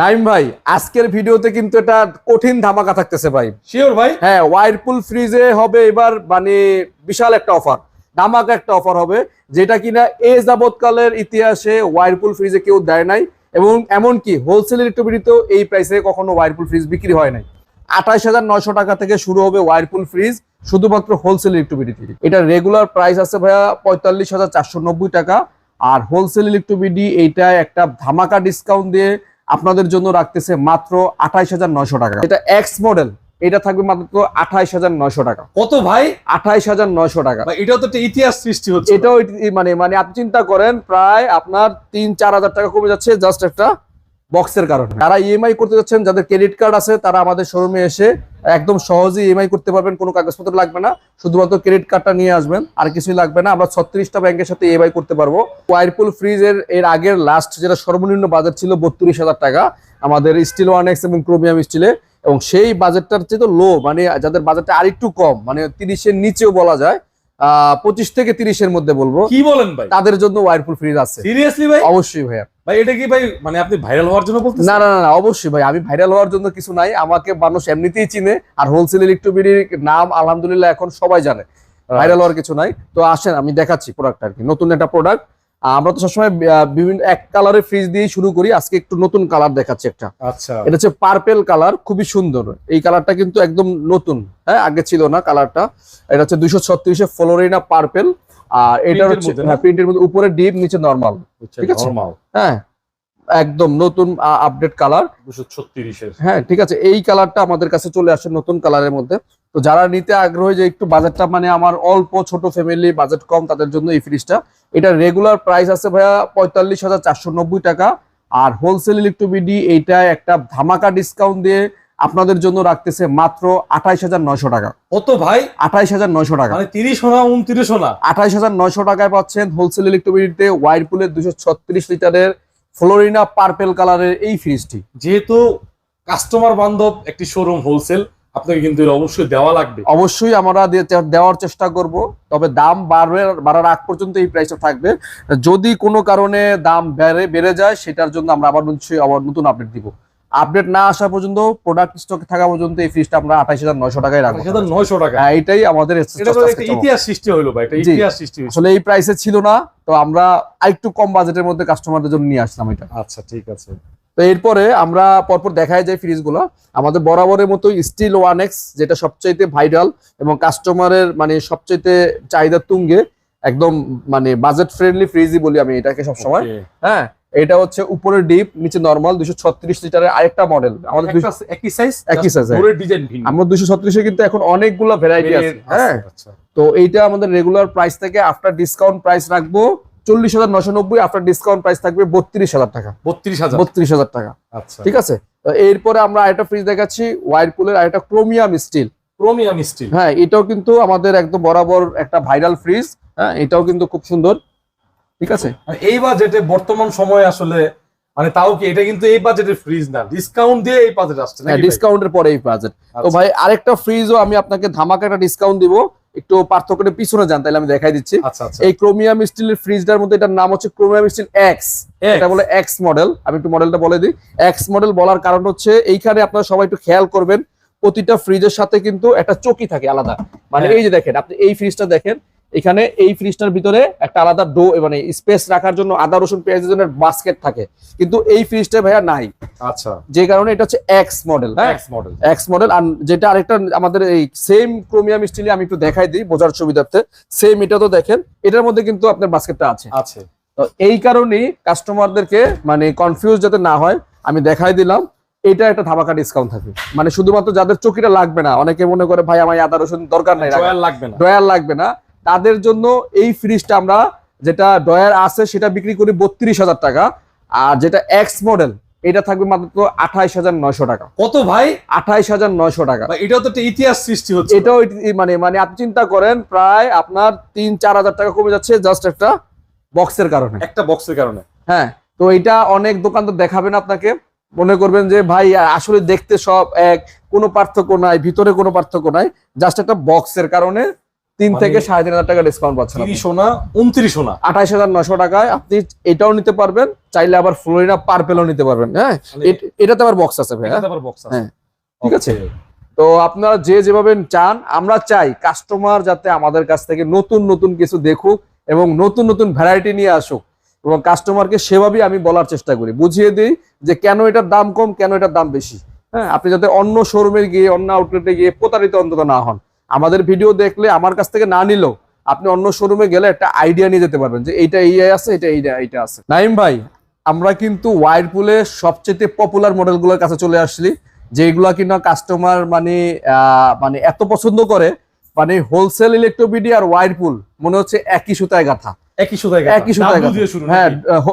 নাইম ভাই আজকের ভিডিওতে কিন্তু এটা কঠিন ধামাকা থাকতেছে ভাই। শিওর ভাই। হ্যাঁ ওয়াইরপুল ফ্রিজে হবে এবার মানে বিশাল একটা অফার ধামাকা একটা অফার হবে যেটা কিনা এ যাবৎকালের ইতিহাসে ওয়াইরপুল ফ্রিজে কেউ দেয় নাই এবং এমনকি হোলসেল ইলেকট্রিবিটিতেও এই প্রাইসে কখনো ওয়াইরপুল ফ্রিজ বিক্রি হয় নাই। আঠাইশ হাজার নয়শো টাকা থেকে শুরু হবে ওয়াইরপুল ফ্রিজ শুধুমাত্র হোলসেল ইলেকট্রিবিটি এটা রেগুলার প্রাইস আছে ভাইয়া পঁয়তাল্লিশ হাজার চারশো নব্বই টাকা আর হোলসেল ইলেকট্রিবিটি এইটা একটা ধামাকা ডিসকাউন্ট দিয়ে আপনাদের জন্য রাখতেছে মাত্র আঠাইশ হাজার নয়শো টাকা। এটা এক্স মডেল এটা থাকবে মাত্র আঠাইশ হাজার নয়শো টাকা। কত ভাই? আঠাইশ হাজার নয়শো টাকা। এটাও তো একটা ইতিহাস সৃষ্টি হচ্ছে। এটাও মানে মানে আপনি চিন্তা করেন প্রায় আপনার তিন চার হাজার টাকা কমে যাচ্ছে জাস্ট একটা বক্সের কারণে। যারা ইএমআই করতে যাচ্ছেন যাদের ক্রেডিট কার্ড আছে তারা আমাদের শোরুমে এসে একদম সহজেই ইএমআই করতে পারবেন কোনো কাগজপত্র লাগবে না। শুধুমাত্র ক্রেডিট কার্ডটা নিয়ে আসবেন আর কিছুই লাগবে না। আমরা ছত্রিশটা ব্যাংকের সাথে ইএমআই করতে পারব। ওয়াইরপুল ফ্রিজের এর আগের লাস্ট যেটা সর্বনিম্ন বাজেট ছিল বত্রিশ হাজার টাকা আমাদের স্টিল ওয়ান এক্স এবং ক্রোমিয়াম স্টিলে এবং সেই বাজেটটার চেয়ে তো লো মানে যাদের বাজেটটা আরেকটু কম মানে তিরিশের নিচেও বলা যায় আহ পঁচিশ থেকে তিরিশের মধ্যে বলব। কি বলেন ভাই? তাদের জন্য ওয়াইরপুল ফ্রিজ আছে। সিরিয়াসলি ভাই? অবশ্যই ভাইয়া। ভাই এটা কি ভাই মানে আপনি ভাইরাল হওয়ার জন্য বলতেছেন? না না না অবশ্যই ভাই আমি ভাইরাল হওয়ার জন্য কিছু নাই। আমাকে মানুষ এমনিতেই চিনে আর হোলসেল ইলেকট্রোবিডির নাম আলহামদুলিল্লাহ এখন সবাই জানে। ভাইরাল হওয়ার কিছু নাই। তো আসেন আমি দেখাচ্ছি প্রোডাক্ট আর কি নতুন একটা প্রোডাক্ট আমরা তো সবসময় বিভিন্ন এক কালারের ফ্রিজ দিয়ে শুরু করি আজকে একটু নতুন কালার দেখাচ্ছি একটা। আচ্ছা। এটা হচ্ছে পার্পেল কালার খুবই সুন্দর। এই কালারটা কিন্তু একদম নতুন হ্যাঁ আগে ছিল না কালারটা এটা হচ্ছে দুইশো ছত্রিশে ফ্লোরিনা পার্পেল আর এটা হচ্ছে? হ্যাঁ প্রিন্টের মধ্যে। উপরে ডিপ নিচে নর্মাল ঠিক আছে। হ্যাঁ একদম নতুন আপডেট কালার দুশো ছত্রিশের। হ্যাঁ ঠিক আছে। এই কালারটা আমাদের কাছে চলে আসে নতুন কালারের মধ্যে। তো যারা নিতে আগ্রহী যে একটু বাজেটটা মানে আমার অল্প ছোট ফ্যামিলি বাজেট কম তাদের জন্য এই ফ্রিজটা এটা রেগুলার প্রাইস আছে ভাইয়া পঁয়তাল্লিশ হাজার চারশো নব্বই টাকা। আর হোলসেল ইলেকট্রোবিডি এইটা একটা ধামাকা ডিসকাউন্ট দিয়ে আপনাদের জন্য রাখতেছে মাত্র আঠাইশ হাজার নয়শো টাকা। কত ভাই? আঠাইশ হাজার নয়শো টাকা। মানে তিরিশ না উনত্রিশ না আঠাইশ হাজার নয়শো টাকায় পাচ্ছেন হোলসেল ইলেকট্রোবিডিতে ওয়াইরপুলের দুশো ছত্রিশ লিটারের ফ্লোরিনা পার্পেল কালারের এই ফ্রিজটি যেহেতু কাস্টমার বান্ধব একটি শোরুম হোলসেল আপনাকে কিন্তু অবশ্যই দেওয়া লাগবে। অবশ্যই আমরা দেওয়ার চেষ্টা করব তবে দাম বাড়বে বাড়ার আগ পর্যন্ত এই প্রাইসটা থাকবে। যদি কোনো কারণে দাম বেড়ে বেড়ে যায় সেটার জন্য আমরা আবার নিশ্চয়ই আবার নতুন আপডেট দিব। আপডেট না আসা পর্যন্ত প্রোডাক্ট স্টকে থাকা পর্যন্ত এই ফ্রিজটা আমরা আঠাইশ হাজার নয়শো টাকায় রাখব। নয়শো টাকা। হ্যাঁ এটাই আমাদের ইতিহাস সৃষ্টি হলো ভাই ইতিহাস সৃষ্টি আসলে এই প্রাইসে ছিল না তো আমরা আরেকটু কম বাজেটের মধ্যে কাস্টমারদের জন্য নিয়ে আসলাম এটা। আচ্ছা ঠিক আছে। তো এরপরে আমরা পরপর দেখায় যায় ফ্রিজগুলো আমাদের বরাবরের মতো স্টিল ওয়ান এক্স যেটা সবচাইতে ভাইরাল এবং কাস্টমারের মানে সবচাইতে চাহিদা তুঙ্গে একদম মানে বাজেট ফ্রেন্ডলি ফ্রিজই বলি আমি এটাকে সবসময়। হ্যাঁ এটা হচ্ছে উপরে ডিপ নিচে নর্মাল দুশো ছত্রিশ লিটারের আরেকটা মডেল আমাদের একই সাইজ একই size, হ্যাঁ। ডিজাইন ভিন্ন। আমার দুশো ছত্রিশে কিন্তু এখন অনেকগুলো ভ্যারাইটি আছে হ্যাঁ। আচ্ছা তো এইটা আমাদের রেগুলার প্রাইস থেকে আফটার ডিসকাউন্ট প্রাইস রাখব চল্লিশ হাজার নশো নব্বই আফটার ডিসকাউন্ট প্রাইস থাকবে বত্রিশ হাজার টাকা। বত্রিশ হাজার। বত্রিশ হাজার টাকা। আচ্ছা। ঠিক আছে? এরপরে আমরা আরেকটা ফ্রিজ দেখাচ্ছি ওয়াইরপুলের আরেকটা ক্রোমিয়াম স্টিল ক্রোমিয়াম স্টিল হ্যাঁ এটাও কিন্তু আমাদের একদম বরাবর একটা ভাইরাল ফ্রিজ হ্যাঁ এটাও কিন্তু খুব সুন্দর। ঠিক আছে? এই বাজেটে বর্তমান সময়ে আসলে মানে তাও কি এটা কিন্তু এই বাজেটের ফ্রিজ না। ডিসকাউন্ট দিয়ে এই বাজেট আসছে হ্যাঁ ভাই? ডিসকাউন্টের পরে এই বাজেট তো আচ্ছা। ভাই আরেকটা ফ্রিজও আমি আপনাকে ধামাকা একটা ডিসকাউন্ট দিব। একটু পার্থক্যটা পিছনে যান তাহলে আমি দেখাই দিচ্ছি। আচ্ছা আচ্ছা। এই ক্রোমিয়াম স্টিলের ফ্রিজটার মধ্যে এটার নাম হচ্ছে ক্রোমিয়াম স্টিল এক্স এটা বলে এক্স মডেল আমি একটু মডেলটা বলে দিই। এক্স মডেল বলার কারণ হচ্ছে এইখানে আপনারা সবাই একটু খেয়াল করবেন প্রতিটা ফ্রিজের সাথে কিন্তু একটা চকি থাকে আলাদা। মানে হ্যাঁ। এই যে দেখেন আপনি এই ফ্রিজটা দেখেন এখানে এই ফ্রিজটার ভিতরে একটা আলাদা ডো মানে স্পেস রাখার জন্য আদা রসুন পেঁয়াজের জন্য বাস্কেট থাকে। কিন্তু এই ফ্রিজটা ভাইয়া নাই। আচ্ছা। যে কারণে এটা হচ্ছে এক্স মডেল হ্যাঁ? এক্স মডেল এক্স মডেল আর যেটা আরেকটা আমাদের এই সেম ক্রোমিয়াম স্টিলে আমি একটু দেখাই দিই বোঝার সুবিধার্থে। সেম এটা তো দেখেন এটার মধ্যে কিন্তু আপনার বাস্কেটটা আছে। আছে। তো এই কারণেই কাস্টমারদেরকে মানে কনফিউজ যাতে না হয় আমি দেখাই দিলাম এটা একটা ধামাকা ডিসকাউন্ট থাকবে। মানে শুধুমাত্র যাদের চকিটা লাগবে না অনেকে মনে করে ভাই আমার আদা রসুন দরকার নাই লাগবে না। ডয়ার লাগবে না। তাদের জন্য এই ফ্রিজটা আমরা যেটা ডয়ার আছে সেটা বিক্রি করি বত্রিশ হাজার টাকা। আর যেটা এক্স মডেল এটা থাকবে মাত্র আঠাইশ হাজার নয়শো টাকা। কত ভাই? আঠাইশ হাজার নয়শো টাকা। এটাও তো একটা ইতিহাস সৃষ্টি হচ্ছে। এটাও মানে মানে আপনি চিন্তা করেন প্রায় আপনার তিন চার হাজার টাকা কমে যাচ্ছে জাস্ট একটা বক্সের কারণে। একটা বক্সের কারণে। হ্যাঁ তো এটা অনেক দোকান তো দেখাবেন আপনাকে। মনে করবেন যে ভাই আসলে দেখতে সব এক কোনো পার্থক্য নাই ভিতরে কোনো পার্থক্য নাই জাস্ট একটা বক্সের কারণে তিন মানে- থেকে সাড়ে তিন হাজার টাকা ডিসকাউন্ট পাচ্ছেন আপনি। তিরিশও না উনত্রিশও আঠাইশ হাজার নশো টাকায় আপনি এটাও নিতে পারবেন চাইলে আবার ফ্লোরিনা পার্পেলও নিতে পারবেন। হ্যাঁ মানে- এট- এটাতে আবার বক্স আছে ভাই। হ্যাঁ, ঠিক আছে। তো আপনারা যে যেভাবে চান আমরা চাই কাস্টমার যাতে আমাদের কাছ থেকে নতুন নতুন কিছু দেখুক এবং নতুন নতুন ভ্যারাইটি নিয়ে আসুক এবং কাস্টমারকে সেভাবেই আমি বলার চেষ্টা করি। বুঝিয়ে দিই যে কেন এটার দাম কম কেন এটার দাম বেশি। হ্যাঁ আপনি যাতে অন্য শোরুমে গিয়ে অন্য আউটলেটে গিয়ে প্রতারিত অন্তত না হন। আমাদের ভিডিও দেখলে আমার কাছ থেকে না নিলেও আপনি অন্য শোরুমে গেলে একটা আইডিয়া নিয়ে যেতে পারবেন যে এইটা এই আছে এটা এইটা এইটা আছে। নাইম ভাই আমরা কিন্তু ওয়াইরপুলের সবচেয়ে পপুলার মডেলগুলোর কাছে চলে আসছি যেগুলা কিনা কাস্টমার মানে মানে এত পছন্দ করে মানে হোলসেল ইলেকট্রোবিডি আর ওয়াইরপুল মনে হচ্ছে একই সুতায় গাথা। একই সুতায় একই হ্যাঁ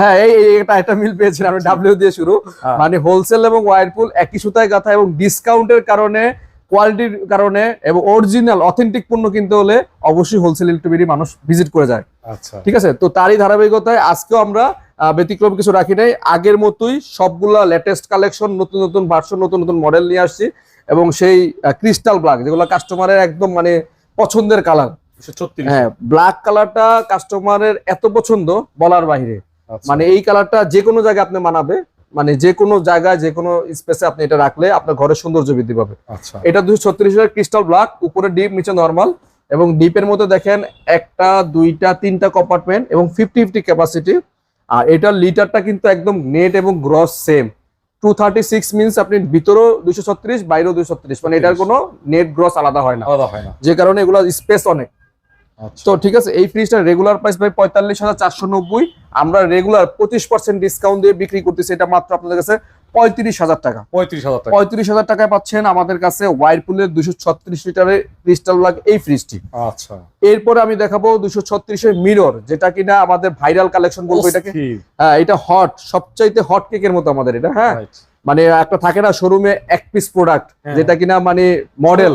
হ্যাঁ এই এটা একটা মিল পেয়েছিলাম আমি ডাব্লিউ দিয়ে শুরু। হ্যাঁ। মানে হোলসেল এবং ওয়াইরপুল একই সুতায় গাথা এবং ডিসকাউন্টের কারণে কোয়ালিটির কারণে এবং অরিজিনাল অথেন্টিক পণ্য কিনতে হলে অবশ্যই হোলসেল ইলেকট্রোবিডি মানুষ ভিজিট করে যায়। আচ্ছা। ঠিক আছে? তো তারই ধারাবাহিকতায় আজকেও আমরা ব্যতিক্রম কিছু রাখি নাই। আগের মতোই সবগুলা লেটেস্ট কালেকশন নতুন নতুন ভার্সন নতুন নতুন মডেল নিয়ে আসছি এবং সেই ক্রিস্টাল ব্ল্যাক যেগুলো কাস্টমারের একদম মানে পছন্দের কালার হ্যাঁ ব্ল্যাক কালারটা কাস্টমারের এত পছন্দ বলার বাইরে। আচ্ছা। মানে এই কালারটা যে কোনো জায়গায় আপনি মানাবে মানে যে কোনো জায়গায় যে কোনো স্পেসে আপনি এটা রাখলে আপনার ঘরের সৌন্দর্য বৃদ্ধি পাবে। আচ্ছা। এটা দুশো ছত্রিশের ক্রিস্টাল ব্ল্যাক উপরে ডিপ নিচে নর্মাল এবং ডিপের মধ্যে দেখেন একটা দুইটা তিনটা কম্পার্টমেন্ট এবং ফিফটি ফিফটি ক্যাপাসিটি আর এটার লিটারটা কিন্তু একদম নেট এবং gross same two thirty six means আপনি ভিতরেও দুশো ছত্রিশ বাইরেও দুশো ছত্রিশ। মানে এটার কোনো নেট গ্রস আলাদা হয় না। আলাদা হয় না। যে কারণে এগুলো স্পেস অনেক। তো ঠিক আছে এই ফ্রিজটার রেগুলার প্রাইস ভাই পঁয়তাল্লিশ হাজার চারশো নব্বই। আমরা রেগুলার পঁচিশ পার্সেন্ট ডিসকাউন্ট দিয়ে বিক্রি করতেছি এটা মাত্র আপনাদের কাছে পঁয়ত্রিশ হাজার টাকা। পঁয়ত্রিশ হাজার টাকা। পঁয়ত্রিশ হাজার টাকায় পাচ্ছেন আমাদের কাছে ওয়াইরপুলের দুশো ছত্রিশ লিটারের ক্রিস্টাল ব্ল্যাক এই ফ্রিজটি আচ্ছা। এরপরে আমি দেখাবো দুশো ছত্রিশের মিরর যেটা কিনা আমাদের ভাইরাল কালেকশন বলব এটাকে। হ্যাঁ এটা হট সবচাইতে হট কেকের মতো আমাদের এটা হ্যাঁ? মানে একটা থাকে না শোরুমে এক পিস প্রোডাক্ট হ্যাঁ। যেটা কিনা মানে মডেল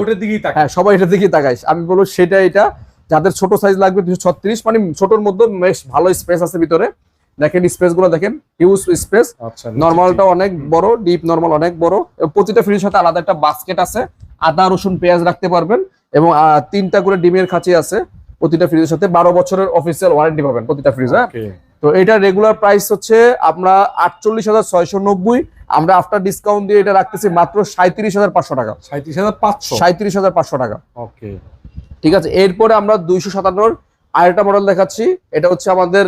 হ্যাঁ সবাই এটার দিকে তাকাই আমি বলব সেটা এটা। যাদের ছোট সাইজ লাগবে দুশো ছত্রিশ মানে ছোটর মধ্যে বেশ ভালো স্পেস আছে ভিতরে। দেখেন স্পেসগুলো দেখেন হিউজ স্পেস নর্মালটা অনেক বড় ডিপ নর্মাল অনেক বড়। প্রতিটা ফ্রিজের সাথে আলাদা একটা বাস্কেট আছে। আদা রসুন পেঁয়াজ রাখতে পারবেন। এবং তিনটা করে ডিমের খাঁচি আছে প্রতিটা ফ্রিজের সাথে। বারো বছরের অফিসিয়াল ওয়ারেন্টি পাবেন প্রতিটা ফ্রিজ হ্যাঁ? তো এটা রেগুলার প্রাইস হচ্ছে আমরা আটচল্লিশ হাজার ছয়শো নব্বই। আমরা আফটার ডিসকাউন্ট দিয়ে এটা রাখতেছি মাত্র সাঁত্রিশ হাজার পাঁচশো টাকা। সাঁত্রিশ হাজার পাঁচশো? সাঁত্রিশ হাজার পাঁচশো টাকা। ওকে ঠিক আছে? এরপরে আমরা দুইশো সাতান্নর আরেকটা মডেল দেখাচ্ছি। এটা হচ্ছে আমাদের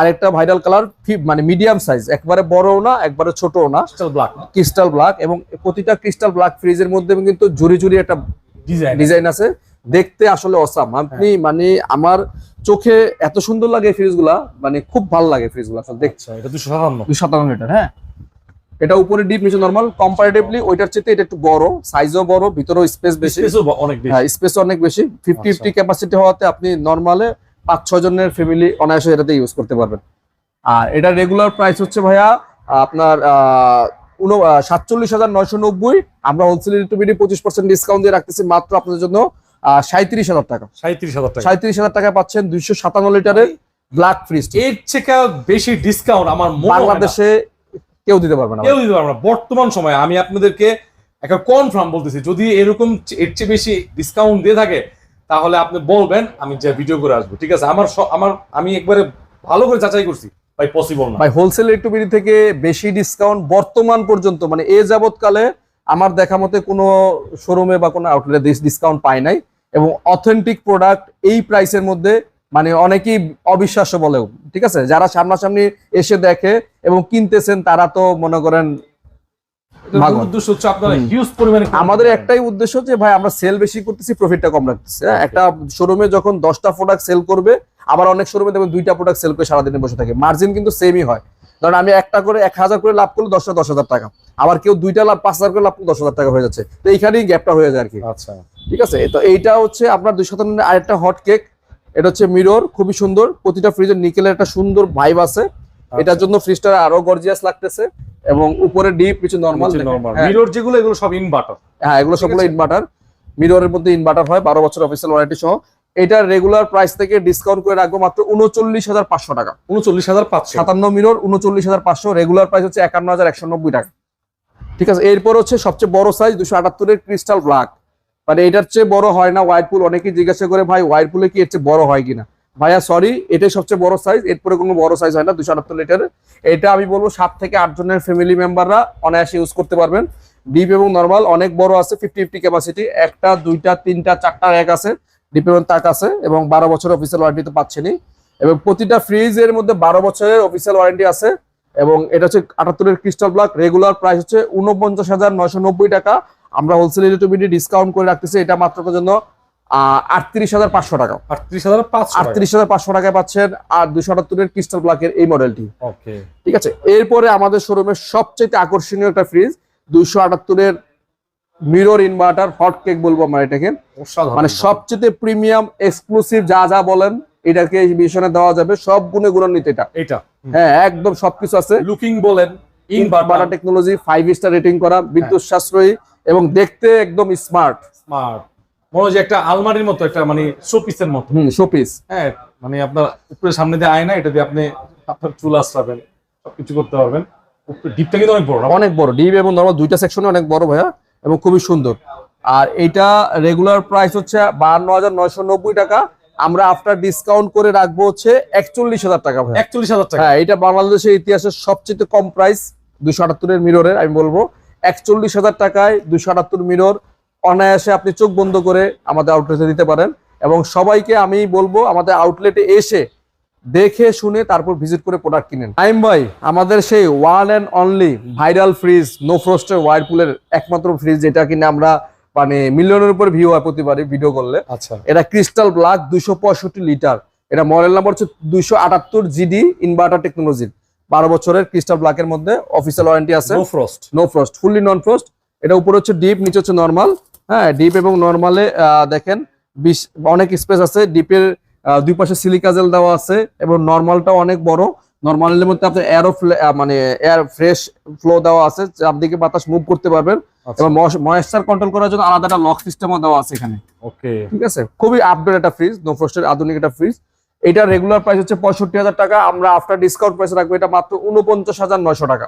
আরেকটা ভাইরাল কালার মানে মিডিয়াম সাইজ একবারে বড়ও না একবারে ছোটও না। ক্রিস্টাল ব্ল্যাক ক্রিস্টাল ব্ল্যাক এবং প্রতিটা ক্রিস্টাল ব্ল্যাক ফ্রিজের মধ্যে কিন্তু ঝুরি ঝুরি একটা ডিজাইন ডিজাইন আছে। দেখতে আসলে অসাম আপনি মানে আমার চোখে এত সুন্দর লাগে ফ্রিজগুলা মানে খুব ভালো লাগে ফ্রিজগুলা। আসলে দেখতে। আচ্ছা এটা দুশো সাতান্ন। সাতান্ন লিটার হ্যাঁ। এটা উপরে ডিপ নিচে নর্মাল কম্পারেটিভলি ওইটার চেয়ে এটা একটু বড় সাইজও বড় ভিতরেও স্পেস বেশি। স্পেসও অনেক বেশি। হ্যাঁ স্পেস অনেক বেশি। ফিফটি। ফিফটি ক্যাপাসিটি হওয়াতে আপনি নর্মালে পাঁচ ছয় জনের ফ্যামিলি অনায়াসে এটাতে ইউজ করতে পারবেন। আর এটা রেগুলার প্রাইস হচ্ছে ভাইয়া আপনার সাতচল্লিশ হাজার নয়শো নব্বই। আমরা হোলসেল ইলেকট্রিবিটি পঁচিশ পার্সেন্ট ডিসকাউন্ট দিয়ে রাখতেছি মাত্র আপনাদের জন্য সাঁত্রিশ হাজার টাকা। সাঁত্রিশ হাজার টাকা। সাঁত্রিশ হাজার টাকা পাচ্ছেন দুইশো সাতান্ন লিটারের ব্ল্যাক ফ্রিজ এর থেকে বেশি ডিসকাউন্ট আমার বাংলাদেশে কেউ দিতে পারবে না কেউ দিতে পারবে না। বর্তমান সময়ে আমি আপনাদেরকে একটা কনফার্ম বলতেছি যদি এরকম এর চেয়ে বেশি ডিসকাউন্ট দিয়ে থাকে তাহলে আপনি বলবেন আমি যে ভিডিও করে আসব ঠিক আছে? আমার আমার আমি একবারে ভালো করে যাচাই করছি ভাই পসিবল না। ভাই হোলসেল ইলেকট্রিবিটি থেকে বেশি ডিসকাউন্ট বর্তমান পর্যন্ত মানে এ যাবৎকালে আমার দেখা মতে কোনো শোরুমে বা কোনো আউটলেটে ডিসকাউন্ট পায় নাই। এবং অথেন্টিক প্রোডাক্ট এই প্রাইসের মধ্যে মানে অনেকেই অবিশ্বাস্য বলেও ঠিক আছে? যারা সামনাসামনি এসে দেখে এবং কিনতেছেন তারা তো মনে করেন এটার ভাগবান। মূল উদ্দেশ্য হচ্ছে আপনারা হুম। হিউজ পরিমাণে আমাদের একটাই উদ্দেশ্য যে ভাই আমরা সেল বেশি করতেছি প্রফিটটা কম রাখতেছি। হ্যাঁ? একটা শোরুমে যখন দশটা প্রোডাক্ট সেল করবে আবার অনেক শোরুমে দেখবেন দুইটা প্রোডাক্ট সেল করে সারাদিনে বসে থাকে। মার্জিন কিন্তু সেমই হয়। ধরেন আমি একটা করে এক হাজার করে লাভ করলে দশটা দশ হাজার টাকা। আবার কেউ দুইটা লাভ পাঁচ হাজার করে লাভ করলে দশ হাজার টাকা হয়ে যাচ্ছে। তো এইখানেই গ্যাপটা হয়ে যায় আর কি। আচ্ছা। ঠিক আছে? তো এইটা হচ্ছে আপনার দুই শতাংশ আরেকটা হট কেক এটা হচ্ছে মিরর খুবই সুন্দর। প্রতিটা ফ্রিজের নিকেলের একটা সুন্দর ভাইব আছে। আচ্ছা। এটার জন্য ফ্রিজটা আরও গর্জিয়াস লাগতেছে এবং উপরে ডিপ কিছু নর্মাল নরমাল মিরর যেগুলো এগুলো সব ইনভার্টার হ্যাঁ এগুলো সবগুলো। ইনভার্টার মিররের মধ্যে ইনভার্টার হয় বারো বছর অফিসিয়াল ওয়ারেন্টি সহ। এটার রেগুলার প্রাইস থেকে ডিসকাউন্ট করে রাখব মাত্র উনচল্লিশ হাজার পাঁচশো টাকা। উনচল্লিশ হাজার পাঁচশো। সাতান্ন মিরর উনচল্লিশ হাজার পাঁচশো। রেগুলার প্রাইস হচ্ছে একান্ন হাজার একশো নব্বই টাকা। ঠিক আছে এরপর হচ্ছে সবচেয়ে বড় সাইজ দুশো আটাত্তরের ক্রিস্টাল ব্ল্যাক মানে এটার চেয়ে বড় হয় না ওয়াইরপুল অনেকেই জিজ্ঞাসা করে, ভাই ওয়াইরপুলে কি এর চেয়ে বড় হয় কিনা? ভাইয়া সরি এটাই সবচেয়ে বড় সাইজ এরপরে কোনো বড় সাইজ হয় না, দুশো আটাত্তর লিটারের এটা আমি বলব সাত থেকে আট জনের ফ্যামিলি মেম্বাররা অনায়াসে ইউজ করতে পারবেন। ডিপ এবং নর্মাল অনেক বড় আছে ফিফটি ফিফটি ক্যাপাসিটি একটা, দুইটা, তিনটা, চারটা এক আছে ডিপ এবং তাক আছে, এবং বারো বছরের অফিসিয়াল ওয়ারেন্টি তো পাচ্ছেনই। এবং প্রতিটা ফ্রিজের মধ্যে বারো বছরের অফিসিয়াল ওয়ারেন্টি আছে, এবং এটা হচ্ছে আটাত্তরের ক্রিস্টাল ব্লক রেগুলার প্রাইস হচ্ছে উনপঞ্চাশ হাজার নয়শো নব্বই টাকা। আমরা হোলসেল ইলেকট্রিবিটি ডিসকাউন্ট করে রাখতেছি এটা মাত্র জন্য? আটত্রিশ হাজার পাঁচশো টাকা। আটত্রিশ হাজার পাঁচশো আটত্রিশ হাজার পাঁচশো টাকায় পাচ্ছেন আর দুশো আটাত্তরের ক্রিস্টাল ব্লকের এই মডেলটি ওকে ঠিক আছে? এরপরে আমাদের শোরুমের সবচেয়ে আকর্ষণীয় একটা ফ্রিজ দুইশো আটাত্তরের মিরর ইনভার্টার হট কেক বলব আমরা এটাকে। মানে সবচেয়ে প্রিমিয়াম এক্সক্লুসিভ যা যা বলেন এটাকে মিশনে দেওয়া যাবে সব গুণে গুণান্বিত এটা। এটা। হ্যাঁ একদম সবকিছু আছে। লুকিং বলেন inverter inverter technology five star rating করা বিদ্যুৎ সাশ্রয়ী এবং দেখতে একদম স্মার্ট স্মার্ট মনে হয় একটা আলমারির মতো একটা মানে শোপিসের মতো। হুম শোপিস হ্যাঁ মানে আপনার উপরে সামনে দিয়ে আয়না এটা দিয়ে আপনি আপনার চুল আসরাবেন সবকিছু করতে পারবেন। ডিপটা কিন্তু অনেক বড়? অনেক বড়। ডিপ এবং নর্মাল দুইটা সেকশনে অনেক বড় ভাইয়া এবং খুবই সুন্দর। আর এটা রেগুলার প্রাইস হচ্ছে বাহান্ন হাজার নয়শো নব্বই টাকা। আমরা আফটার ডিসকাউন্ট করে রাখব হচ্ছে একচল্লিশ হাজার টাকা ভাইয়া। একচল্লিশ হাজার টাকা। হ্যাঁ এটা বাংলাদেশের ইতিহাসের সবচেয়ে কম প্রাইস দুশো আটাত্তরের মিররের আমি বলব। একচল্লিশ হাজার টাকায় দুশো আটাত্তর মিরর অনায়াসে আপনি চোখ বন্ধ করে আমাদের আউটলেটে দিতে পারেন এবং সবাইকে আমি বলব আমাদের আউটলেটে এসে দেখে শুনে তারপর ভিজিট করে প্রোডাক্ট কিনেন। টাইম ভাই আমাদের সেই one and only viral fridge no ফ্রস্টের ওয়ারপুলের একমাত্র ফ্রিজ যেটা কিনে আমরা মানে মিলিয়নের উপর ভিউ হয় প্রতিবারই ভিডিও করলে। আচ্ছা। এটা ক্রিস্টাল দুইশো পঁয়ষট্টি লিটার এটা মডেল নাম্বার হচ্ছে দুইশো আটাত্তর জিডি ইনভার্টার টেকনোলজির বারো বছরের ক্রিস্টাল ব্ল্যাকের মধ্যে অফিসিয়াল ওয়ারেন্টি আছে। No frost no frost fully non frost এটা উপরে হচ্ছে ডিপ নিচে হচ্ছে নর্মাল হ্যাঁ ডিপ এবং নর্মালে দেখেন বিশ অনেক স্পেস আছে। ডিপের দুই পাশে সিলিকাজেল দেওয়া আছে এবং নর্মালটাও অনেক বড়। নর্মালের মধ্যে আপনার এয়ারও মানে এয়ার ফ্রেশ ফ্লো দেওয়া আছে। চারদিকে বাতাস মুভ করতে পারবেন। আচ্ছা। এবং ময়েশ্চার কন্ট্রোল করার জন্য আলাদা একটা লক সিস্টেমও দেওয়া আছে এখানে। ওকে ঠিক আছে? খুবই আপডেট একটা ফ্রিজ নো ফ্রস্টের আধুনিক একটা ফ্রিজ এটা রেগুলার প্রাইস হচ্ছে পঁয়ষট্টি হাজার টাকা। আমরা আফটার ডিসকাউন্ট প্রাইস রাখব, এটা মাত্র উনপঞ্চাশ হাজার নয়শো টাকা।